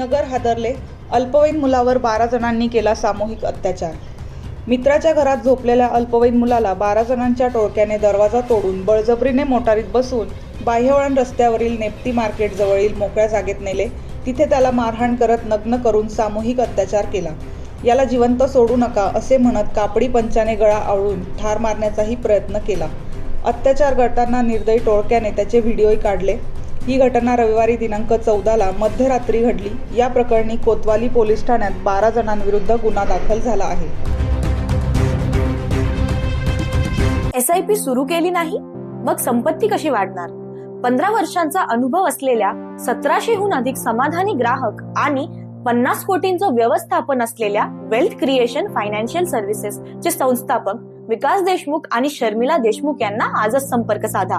नगर हादरले. अल्पवयीन मुलावर बारा जणांनी केला सामूहिक अत्याचार. मित्राच्या घरात झोपलेल्या अल्पवयीन मुलाला बारा जणांच्या टोळक्याने दरवाजा तोडून बळजबरीने मोटारीत बसून बाह्यवळण रस्त्यावरील नेप्ती मार्केटजवळील मोकळ्या जागेत नेले. तिथे त्याला मारहाण करत नग्न करून सामूहिक अत्याचार केला. याला जिवंत सोडू नका असे म्हणत कापडी पंचाने गळा आवळून ठार मारण्याचाही प्रयत्न केला. अत्याचार करताना निर्दयी टोळक्याने त्याचे व्हिडिओही काढले. ही घटना रविवारी दिनांक चौदाला मध्यरात्री घडली. या प्रकरणी कोतवाली पोलीस ठाण्यात बारा जणांविरुद्ध गुन्हा दाखल झाला आहे. एस आय पी सुरू केली नाही मग संपत्ती कशी वाढणार? पंधरा वर्षांचा अनुभव असलेल्या सतराशेहून अधिक समाधानी ग्राहक आणि पन्नास कोटींचं व्यवस्थापन असलेल्या वेल्थ क्रिएशन फायनान्शियल सर्व्हिसेस चे संस्थापक विकास देशमुख आणि शर्मिला देशमुख यांना आजच संपर्क साधा.